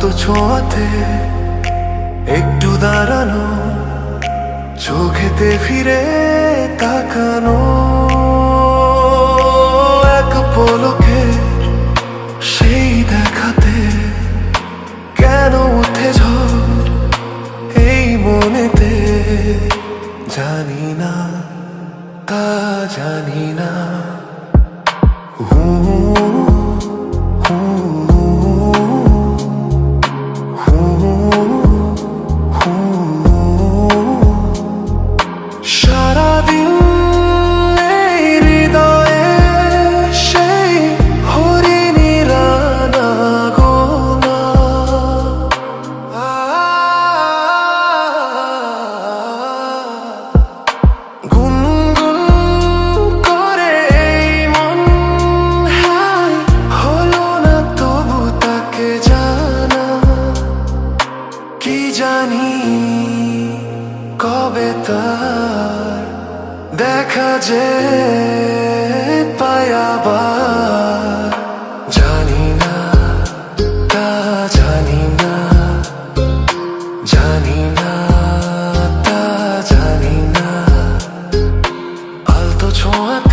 ছোঁয়াতে একটু দাঁড়ানো, চোখেতে ফিরে তাকানো। এক পলকে সেই দেখাতে কেন উঠে এই মনেতে? জানি না, তা জানি না। দেখা যে পায়াবার জানি না, তা জানি না জানি না, তা জানি না। আলতো ছোঁয়াতে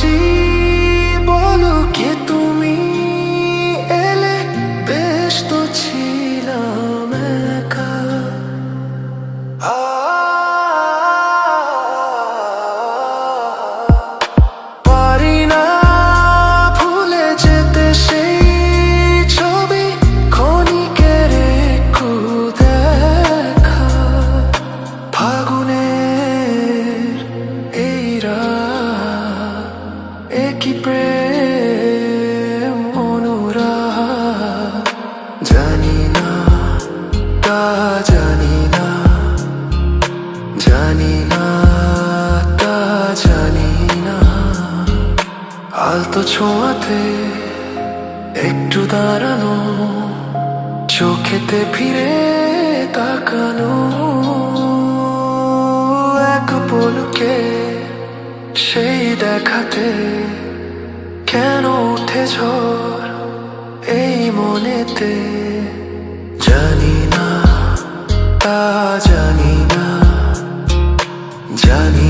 心。ছোঁয়াতে একটু দাঁড়ানো, চোখেতে ফিরে তাকানো। এক পলকে সেই দেখাতে কেন উঠে ঝড় এই মনেতে? জানি না, তা জানি না, জানি